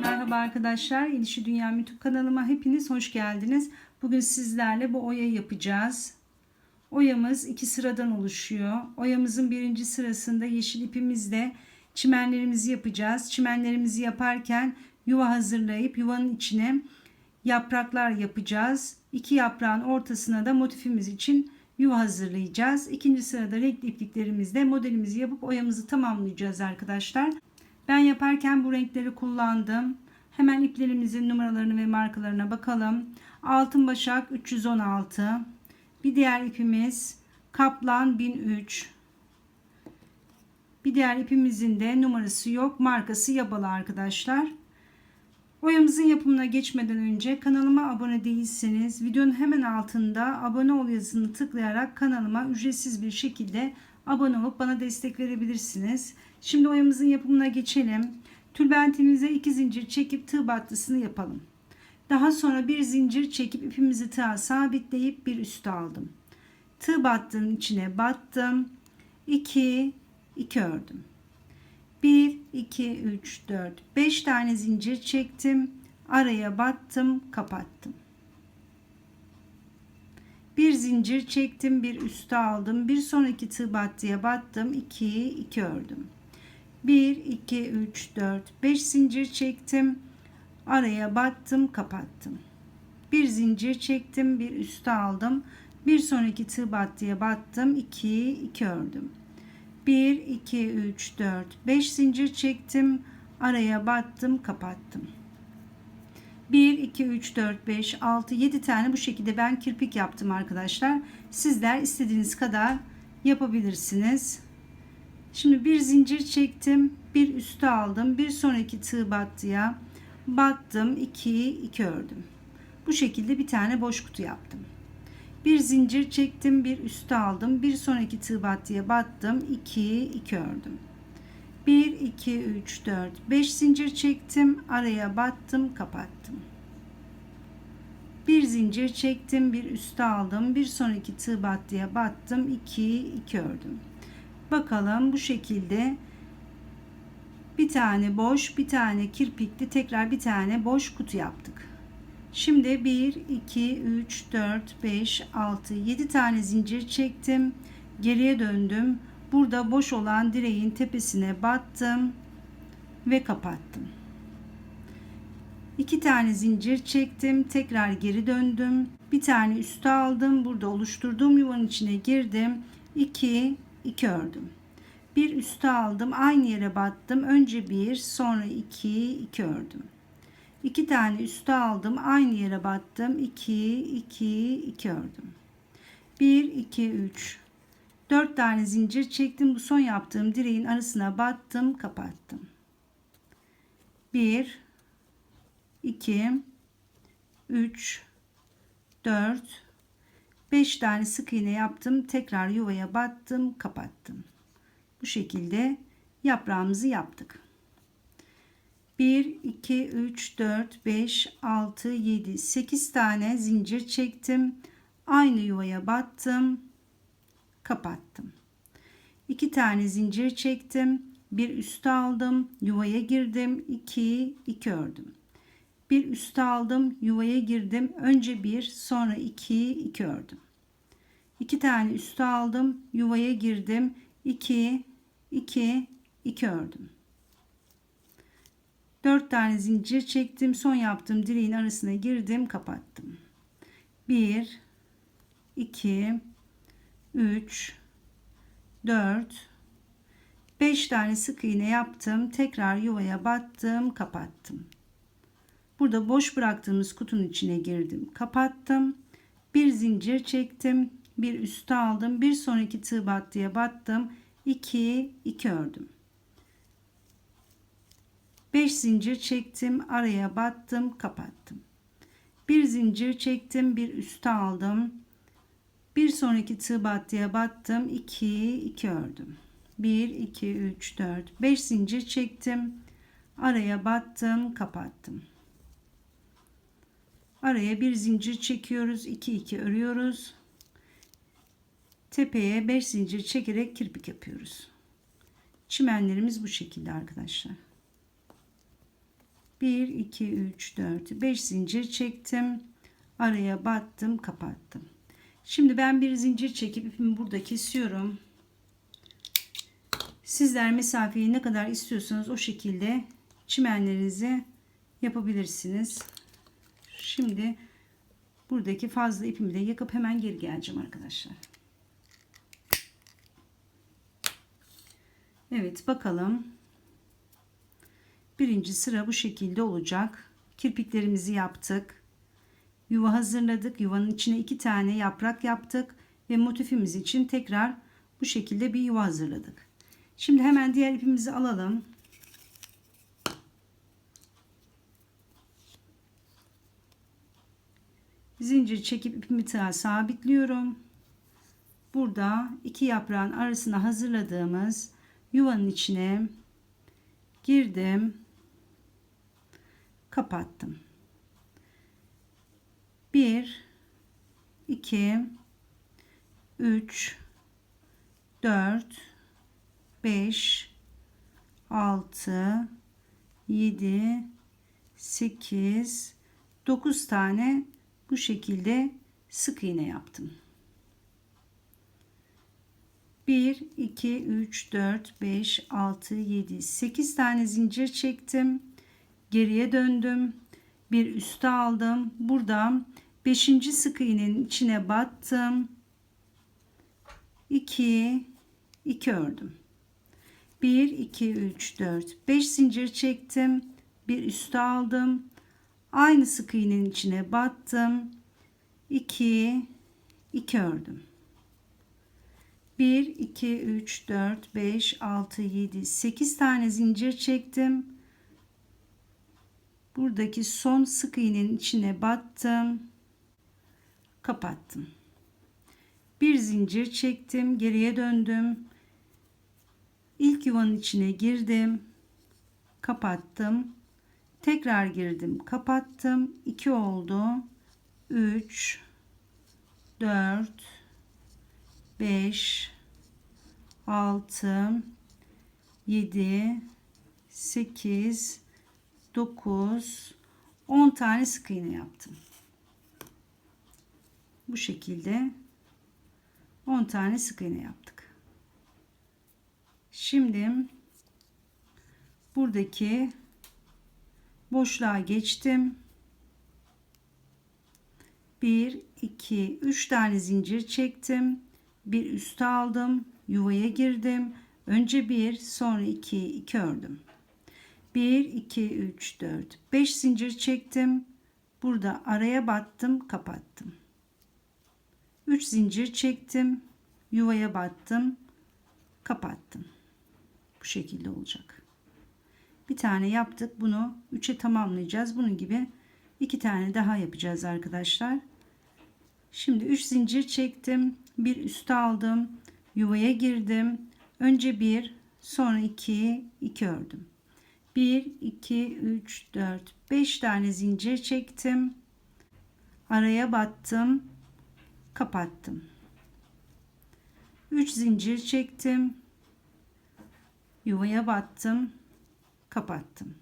Merhaba arkadaşlar. İlişi Dünya YouTube kanalıma hepiniz hoş geldiniz. Bugün sizlerle bu oya yapacağız. Oyamız iki sıradan oluşuyor. Oyamızın birinci sırasında yeşil ipimizle çimenlerimizi yapacağız. Çimenlerimizi yaparken yuva hazırlayıp yuvanın içine yapraklar yapacağız. İki yaprağın ortasına da motifimiz için yuva hazırlayacağız. İkinci sırada renkli ipliklerimizle modelimizi yapıp oyamızı tamamlayacağız arkadaşlar. Ben yaparken bu renkleri kullandım. Hemen iplerimizin numaralarını ve markalarına bakalım. Altın Başak 316. Bir diğer ipimiz Kaplan 1003. Bir diğer ipimizin de numarası yok. Markası Yabalı arkadaşlar. Oyamızın yapımına geçmeden önce kanalıma abone değilseniz videonun hemen altında abone ol yazısını tıklayarak kanalıma ücretsiz bir şekilde abone olup bana destek verebilirsiniz. Şimdi oyamızın yapımına geçelim. Tülbentimize iki zincir çekip tığ battısını yapalım. Daha sonra bir zincir çekip ipimizi tığa sabitleyip bir üstü aldım. Tığ battığın içine battım. 2 2 ördüm. 1 2 3 4 5 tane zincir çektim. Araya battım, kapattım. Bir zincir çektim, bir üstü aldım. Bir sonraki tığ battıya battım. 2 2 ördüm. 1 2 3 4 5 zincir çektim. Araya battım, kapattım. Bir zincir çektim, bir üstü aldım. Bir sonraki tığ battıya battım. 2 2 ördüm. 1 2 3 4 5 zincir çektim. Araya battım, kapattım. 1 2 3 4 5 6 7 tane bu şekilde ben kirpik yaptım arkadaşlar. Sizler istediğiniz kadar yapabilirsiniz. Şimdi bir zincir çektim, bir üstü aldım. Bir sonraki tığ battıya battım, 2 2 ördüm. Bu şekilde bir tane boş kutu yaptım. Bir zincir çektim, bir üstü aldım. Bir sonraki tığ battıya battım, 2 2 ördüm. 1 2 3 4 5 zincir çektim, araya battım, kapattım. Bir zincir çektim, bir üstü aldım. Bir sonraki tığ battıya battım, 2 2 ördüm. Bakalım bu şekilde bir tane boş, bir tane kirpikli, tekrar bir tane boş kutu yaptık. Şimdi 1, 2, 3, 4, 5, 6, 7 tane zincir çektim. Geriye döndüm. Burada boş olan direğin tepesine battım ve kapattım. 2 tane zincir çektim. Tekrar geri döndüm. Bir tane üstü aldım. Burada oluşturduğum yuvanın içine girdim. 2, 2 ördüm. Bir üstü aldım. Aynı yere battım. Önce 1, sonra 2, 2 ördüm. 2 tane üstü aldım. Aynı yere battım. 2, 2, 2 ördüm. 1, 2, 3, 4 tane zincir çektim. Bu son yaptığım direğin arasına battım, kapattım. 1, 2, 3, 4, 5 tane sık iğne yaptım. Tekrar yuvaya battım, kapattım. Bu şekilde yaprağımızı yaptık. 1, 2, 3, 4, 5, 6, 7, 8 tane zincir çektim. Aynı yuvaya battım. Kapattım. 2 tane zincir çektim. Bir üstü aldım. Yuvaya girdim. 2, 2 ördüm. Bir üstü aldım. Yuvaya girdim. Önce 1, sonra 2, 2 ördüm. 2 tane üstü aldım. Yuvaya girdim. 2, 2, 2 ördüm. 4 tane zincir çektim. Son yaptığım direğin arasına girdim, kapattım. 1 2 3 4 5 tane sık iğne yaptım. Tekrar yuvaya battım, kapattım. Burada boş bıraktığımız kutunun içine girdim, kapattım. Bir zincir çektim, bir üstü aldım. Bir sonraki tığ battıya battım. 2 2 ördüm. 5 zincir çektim. Araya battım. Kapattım. Bir zincir çektim. Bir üstü aldım. Bir sonraki tığ battıya battım. 2 2 ördüm. 1 2 3 4 5 zincir çektim. Araya battım. Kapattım araya bir zincir çekiyoruz 2 2 örüyoruz tepeye 5 zincir çekerek kirpik yapıyoruz çimenlerimiz bu şekilde arkadaşlar 1 2 3 4 5 zincir çektim. Araya battım, kapattım. Şimdi ben bir zincir çekip ipimi burada kesiyorum. Sizler mesafeyi ne kadar istiyorsanız o şekilde çimenlerinizi yapabilirsiniz. Şimdi buradaki fazla ipimi de yakıp hemen geri geleceğim arkadaşlar. Evet bakalım. Birinci sıra bu şekilde olacak. Kirpiklerimizi yaptık. Yuva hazırladık. Yuvanın içine iki tane yaprak yaptık. Ve motifimiz için tekrar bu şekilde bir yuva hazırladık. Şimdi hemen diğer ipimizi alalım. Zincir çekip ipimi tığa sabitliyorum. Burada iki yaprağın arasına hazırladığımız yuvanın içine girdim. Kapattım. 1 2 3 4 5 6 7 8 9 tane bu şekilde sık iğne yaptım. 1 2 3 4 5 6 7 8 tane zincir çektim. Geriye döndüm. Bir üste aldım. Burada 5. sık iğnenin içine battım. 2 2 ördüm. 1 2 3 4 5 zincir çektim. Bir üste aldım. Aynı sık iğnenin içine battım. 2 2 ördüm. 1 2 3 4 5 6 7 8 tane zincir çektim. Buradaki son sık iğnenin içine battım. Kapattım. Bir zincir çektim, geriye döndüm. İlk yuvanın içine girdim. Kapattım. Tekrar girdim, kapattım. 2 oldu. 3 4 5 6 7 8 9 10 tane sık iğne yaptım. Bu şekilde 10 tane sık iğne yaptık. Şimdi buradaki boşluğa geçtim. 1 2 3 tane zincir çektim. Bir üste aldım. Yuvaya girdim. Önce bir, sonra iki, iki ördüm. 1 2 3 4 5 zincir çektim. Burada araya battım, kapattım. 3 zincir çektim. Yuvaya battım, kapattım. Bu şekilde olacak. Bir tane yaptık. Bunu 3'e tamamlayacağız. Bunun gibi iki tane daha yapacağız arkadaşlar. Şimdi 3 zincir çektim. Bir üste aldım. Yuvaya girdim. Önce bir, sonra iki, iki ördüm. 1 2 3 4 5 tane zincir çektim. Araya battım. Kapattım. 3 zincir çektim. Yuvaya battım. Kapattım.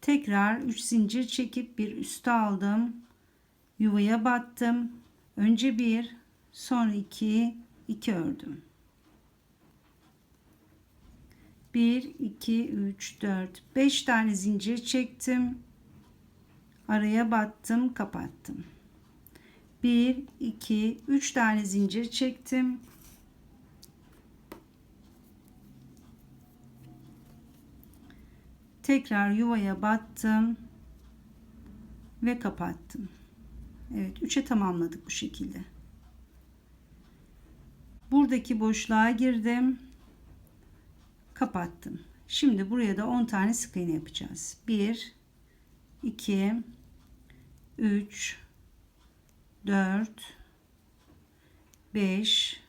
Tekrar 3 zincir çekip bir üste aldım. Yuvaya battım. Önce bir, sonra iki, iki ördüm. 1 2 3 4 5 tane zincir çektim. Araya battım, kapattım. 1 2 3 tane zincir çektim. Tekrar yuvaya battım ve kapattım. Evet, 3'e tamamladık bu şekilde. Buradaki boşluğa girdim kapattım. Şimdi buraya da 10 tane sık iğne yapacağız. 1 2 3 4 5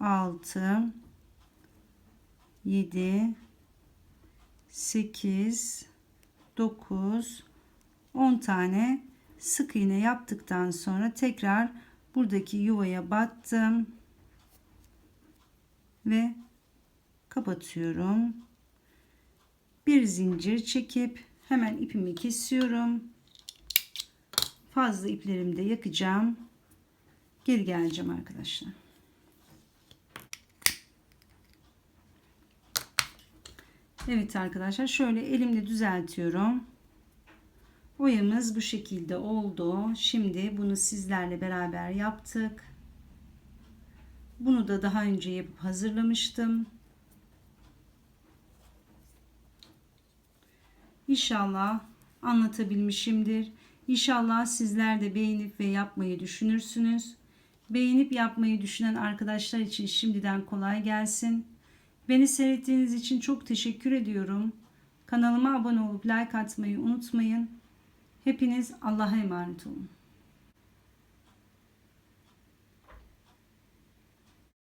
6 7 8 9 10 tane sık iğne yaptıktan sonra tekrar buradaki yuvaya battım ve kapatıyorum. Bir zincir çekip Hemen ipimi kesiyorum. Fazla iplerimi de yakacağım. Geri geleceğim arkadaşlar. Evet arkadaşlar şöyle elimle düzeltiyorum. Oyamız bu şekilde oldu. Şimdi bunu sizlerle beraber yaptık. Bunu da daha önce yapıp hazırlamıştım. İnşallah anlatabilmişimdir. İnşallah sizler de beğenip ve yapmayı düşünürsünüz. Beğenip yapmayı düşünen arkadaşlar için şimdiden kolay gelsin. Beni seyrettiğiniz için çok teşekkür ediyorum. Kanalıma abone olup like atmayı unutmayın. Hepiniz Allah'a emanet olun.